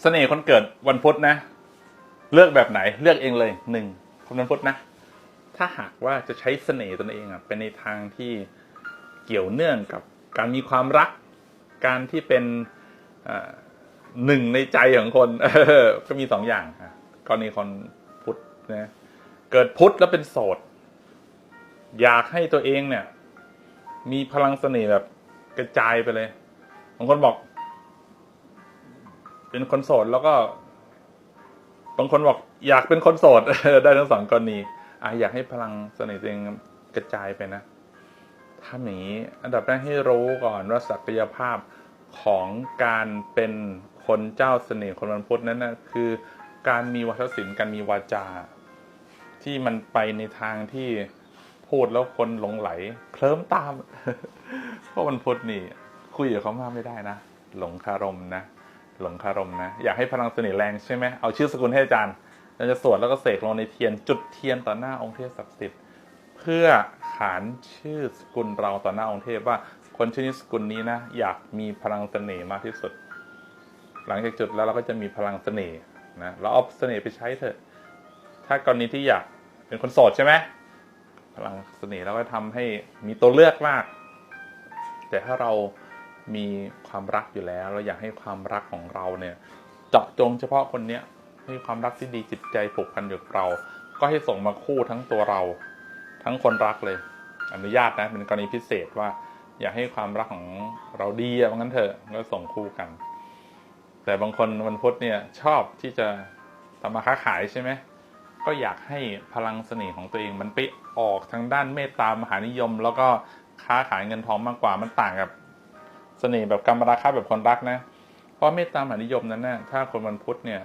เสน่ห์คนเกิดวันพุธนะ เลือกแบบไหนเลือกเองเลยหนึ่งคนวันพุธนะ ถ้าหากว่าจะใช้เสน่ห์ตนเองอะเป็นในทางที่เกี่ยวเนื่องกับการมีความรัก การที่เป็นอ่าหนึ่งในใจของคนก็มีสองอย่างอะกรณีคนพุธนะเกิดพุธแล้วเป็นโสด อยากให้ตัวเองเนี่ย มีพลังเสน่ห์แบบกระจายไปเลยบางคนบอก เป็นคนโสดแล้วก็ บางคนบอกอยากเป็นคนโสดได้ทั้งสองกรณีอะอยากให้พลังเสน่ห์ตัวเองกระจายไปนะทำอย่างนี้ อันดับแรกให้รู้ก่อนว่าศักยภาพของการเป็นคนเจ้าเสน่ห์คนวันพุธนั้นนะคือการมีวัฒนศิลป์การมีวาจา ที่มันไปในทางที่พูดแล้วคนหลงไหล เคลิ้มตามเพราะวันพุธนี่ คุยกับเขามากไม่ได้นะ หลงคารมนะ หลงคารมนะ อยากให้พลังเสน่ห์แรงใช่ไหมเอาชื่อสกุลให้อาจารย์เราจะสวดแล้วก็เสกลงในเทียน จุดเทียนต่อหน้าองค์เทพศักดิ์สิทธิ์เพื่อขานชื่อสกุลเราต่อหน้าองค์เทพว่าคนชื่อนี้สกุลนี้นะ อยากมีพลังเสน่ห์มากที่สุด หลังจากจุดแล้วเราก็จะมีพลังเสน่ห์นะเราเอาเสน่ห์ไปใช้เถอะ ถ้ากรณีที่อยากเป็นคนโสดใช่ไหมพลังเสน่ห์เราก็ทำให้มีตัวเลือกมาก แต่ถ้าเรา มีความรักอยู่แล้ว เราอยากให้ความรักของเราเนี่ยเจาะจงเฉพาะคนเนี้ยให้ความรักที่ดีจิตใจผูกพันอยู่กับเรา ก็ให้ส่งมาคู่ทั้งตัวเรา ทั้งคนรักเลย อนุญาตนะเป็นกรณีพิเศษว่า อยากให้ความรักของเราดีอะว่างั้นเถอะก็ส่งคู่กัน แต่บางคนวันพุธเนี่ยชอบที่จะทำมาค้าขายใช่ไหมก็อยากให้พลังเสน่ห์ของตัวเองมันไปออกทางด้านเมตตามหานิยม แล้วก็ค้าขายเงินทองมากกว่ามันต่างกับ เสน่ห์แบบกรรมราคาแบบคนรักนะ เพราะเมตตามหานิยมนั้นนะถ้าคนวันพุธเนี่ย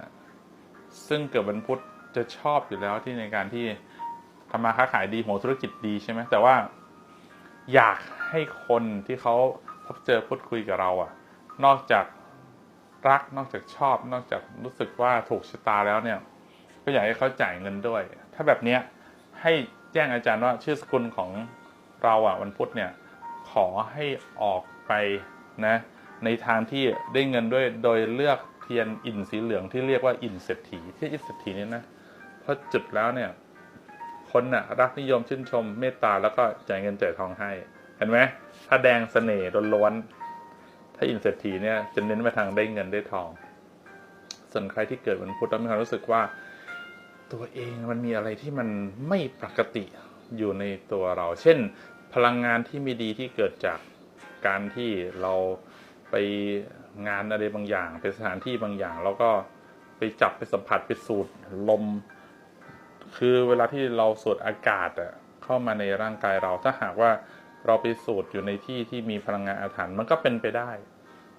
ซึ่งเกิดวันพุธจะชอบอยู่แล้วที่ในการที่ทำมาค้าขายดีโหธุรกิจดีใช่ไหมแต่ว่าอยากให้คนที่เขาพบเจอพูดคุยกับเราอะนอกจากรักนอกจากชอบ นอกจากรู้สึกว่าถูกชะตาแล้วเนี่ย ก็อยากให้เขาจ่ายเงินด้วย ถ้าแบบเนี้ยให้แจ้งอาจารย์ว่าชื่อสกุลของเราอะวันพุธเนี่ย ขอให้ออกไป นะในทางที่ได้เงินด้วยโดยเลือกเทียนอินสีเหลืองที่เรียกว่าอินเศรษฐีที่อินเศรษฐีนี่นะเพราะจุดแล้วเนี่ย คนน่ะรักนิยมชื่นชมเมตตาแล้วก็จ่ายเงินจ่ายทองให้ เห็นไหมถ้าแดงเสน่ห์ล้วนๆถ้าอินเศรษฐีเนี่ยจะเน้นไปทางได้เงินได้ทอง ส่วนใครที่เกิดวันพุธแล้วมีความรู้สึกว่า ตัวเองมันมีอะไรที่มันไม่ปกติอยู่ในตัวเรา เช่น พลังงานที่ไม่ดีที่เกิดจาก การที่เราไปงานอะไรบางอย่างไปสถานที่บางอย่าง แล้วก็ไปจับไปสัมผัสไปสูดลม คือเวลาที่เราสูดอากาศอะเข้ามาในร่างกายเราถ้าหากว่าเราไปสูดอยู่ในที่ที่มีพลังงานอาถรรพ์มันก็เป็นไปได้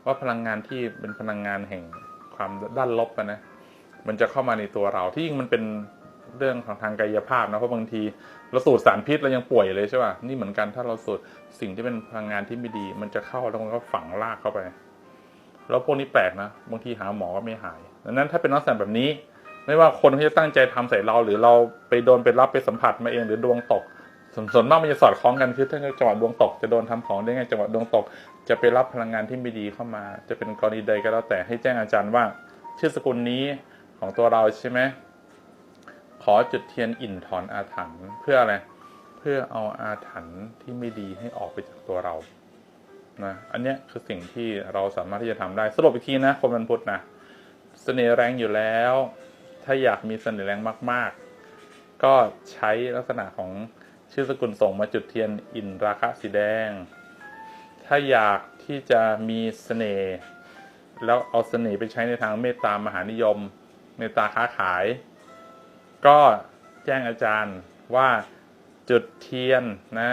ว่าพลังงานที่เป็นพลังงานแห่งความด้านลบนะมันจะเข้ามาในตัวเราที่จริงมันเป็น เรื่องของทางกายภาพนะเพราะบางทีเราสูดสารพิษเรายังป่วยเลยใช่ป่ะนี่เหมือนกันถ้าเราสูดสิ่งที่เป็นพลังงานที่ไม่ดี มันจะเข้าแล้วมันก็ฝังลากเข้าไป แล้วพวกนี้แปลกนะบางทีหาหมอก็ไม่หายดังนั้นถ้าเป็นลักษณะแบบนี้ ไม่ว่าคนที่จะตั้งใจทำใส่เรา หรือเราไปโดนไปรับไปสัมผัสมาเองหรือดวงตกสวนส่วนมากมันจะสอดคล้องกันคือถ้าจังหวะดวงตกจะโดนทำของได้ไงจังหวะดวงตก จะไปรับพลังงานที่ไม่ดีเข้ามา จะเป็นกรณีใดก็แล้วแต่ให้แจ้งอาจารย์ว่า ชื่อสกุลนี้ของตัวเราใช่ไหม ขอจุดเทียนอิ่นถอนอาถรรพ์เพื่ออะไรเพื่อเอาอาถรรพ์ที่ไม่ดีให้ออกไปจากตัวเรานะอันเนี้ยคือสิ่งที่เราสามารถที่จะทำได้สรุปอีกทีนะคนวันพุทธนะเสน่ห์แรงอยู่แล้ว ถ้าอยากมีเสน่ห์แรงมาก ๆ ก็ใช้ลักษณะของชื่อสกุลส่งมาจุดเทียนอินราคะสีแดง ถ้าอยากที่จะมีเสน่ห์แล้วเอาเสน่ห์ไปใช้ในทางเมตตามหานิยม เมตตาค้าขาย ก็แจ้งอาจารย์ว่าจุดเทียนนะ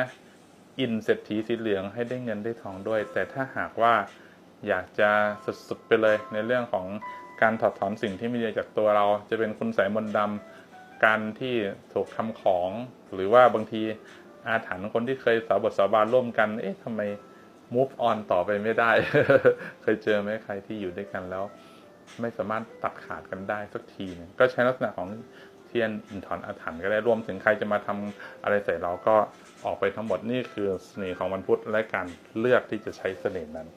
อินเศรษฐีสีเหลืองให้ได้เงินได้ทองด้วย แต่ถ้าหากว่าอยากจะสุดๆไปเลยในเรื่องของการถอดถอนสิ่งที่ไม่ดีจากตัวเราจะเป็นคุณใส่มนต์ดำการที่ถูกทำของ หรือว่าบางทีอาถรรพ์คนที่เคยสาบทสาบานร่วมกัน เอ๊ะทำไม move on ต่อไปไม่ได้ เคยเจอไหมใครที่อยู่ด้วยกันแล้ว ไม่สามารถตัดขาดกันได้สักทีก็ใช้ลักษณะของ เทียนอินทอนอาถรรพ์ก็ได้รวมถึงใครจะมาทำอะไรใส่เราก็ออกไปทั้งหมดนี่คือเสน่ห์ของวันพุธและการเลือกที่จะใช้เสน่ห์นั้น